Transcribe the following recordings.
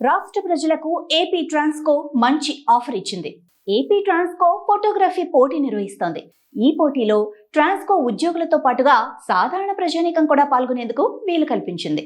రాష్ట్ర ప్రజలకు ఏపీ ట్రాన్స్కో మంచి ఆఫర్ ఇచ్చింది. ఏపీ ట్రాన్స్కో ఫోటోగ్రఫీ పోటీ నిర్వహిస్తోంది. ఈ పోటీలో ట్రాన్స్కో ఉద్యోగులతో పాటుగా సాధారణ ప్రజానీకం కూడా పాల్గొనేందుకు వీలు కల్పించింది.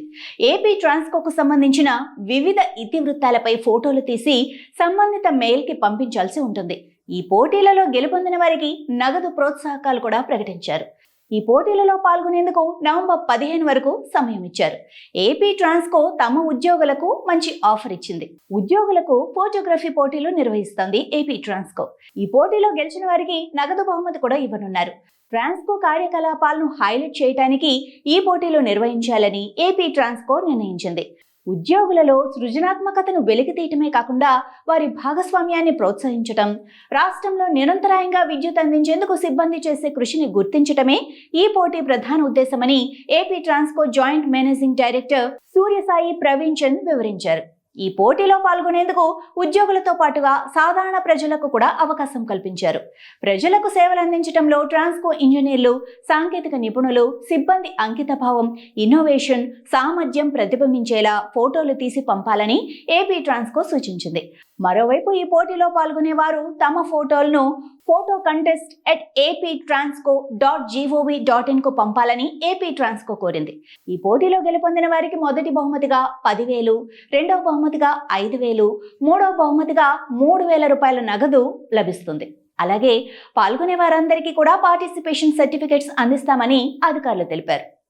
ఏపీ ట్రాన్స్కోకు సంబంధించిన వివిధ ఇతివృత్తాలపై ఫోటోలు తీసి సంబంధిత మెయిల్కి పంపించాల్సి ఉంటుంది. ఈ పోటీలలో గెలుపొందిన వారికి నగదు ప్రోత్సాహకాలు కూడా ప్రకటించారు. ఈ పోటీలలో పాల్గొనేందుకు నవంబర్ పదిహేను వరకు సమయం ఇచ్చారు. ఏపీ ట్రాన్స్కో తమ ఉద్యోగులకు మంచి ఆఫర్ ఇచ్చింది. ఉద్యోగులకు ఫోటోగ్రఫీ పోటీలు నిర్వహిస్తోంది ఏపీ ట్రాన్స్కో. ఈ పోటీలో గెలిచిన వారికి నగదు బహుమతి కూడా ఇవ్వనున్నారు. ట్రాన్స్కో కార్యకలాపాలను హైలైట్ చేయడానికి ఈ పోటీలు నిర్వహించాలని ఏపీ ట్రాన్స్కో నిర్ణయించింది. ఉద్యోగులలో సృజనాత్మకతను వెలికితీయటమే కాకుండా వారి భాగస్వామ్యాన్ని ప్రోత్సహించటం రాష్ట్రంలో నిరంతరాయంగా విద్యుత్ అందించేందుకు సిబ్బంది చేసే కృషిని గుర్తించటమే ఈ పోటీ ప్రధాన ఉద్దేశమని AP Transco joint managing director Suryasai Praveen Chand వివరించారు. ఈ పోటీలో పాల్గొనేందుకు ఉద్యోగులతో పాటుగా సాధారణ ప్రజలకు కూడా అవకాశం కల్పించారు. ప్రజలకు సేవలు అందించడంలో ట్రాన్స్కో ఇంజనీర్లు సాంకేతిక నిపుణులు సిబ్బంది అంకితభావం ఇన్నోవేషన్ సామర్థ్యం ప్రతిబింబించేలా ఫోటోలు తీసి పంపాలని ఏపీ ట్రాన్స్కో సూచించింది. మరోవైపు ఈ పోటీలో పాల్గొనే వారు తమ ఫోటోలను photo contest at AP Transco dot gov dot ఇన్కు పంపాలని ఏపీ ట్రాన్స్కో కోరింది. ఈ పోటీలో గెలుపొందిన వారికి మొదటి బహుమతిగా పదివేలు రెండవ బహుమతిగా ఐదు వేలు మూడవ బహుమతిగా మూడు వేల రూపాయల నగదు లభిస్తుంది. అలాగే పాల్గొనే వారందరికీ కూడా పార్టిసిపేషన్ సర్టిఫికెట్స్ అందిస్తామని అధికారులు తెలిపారు.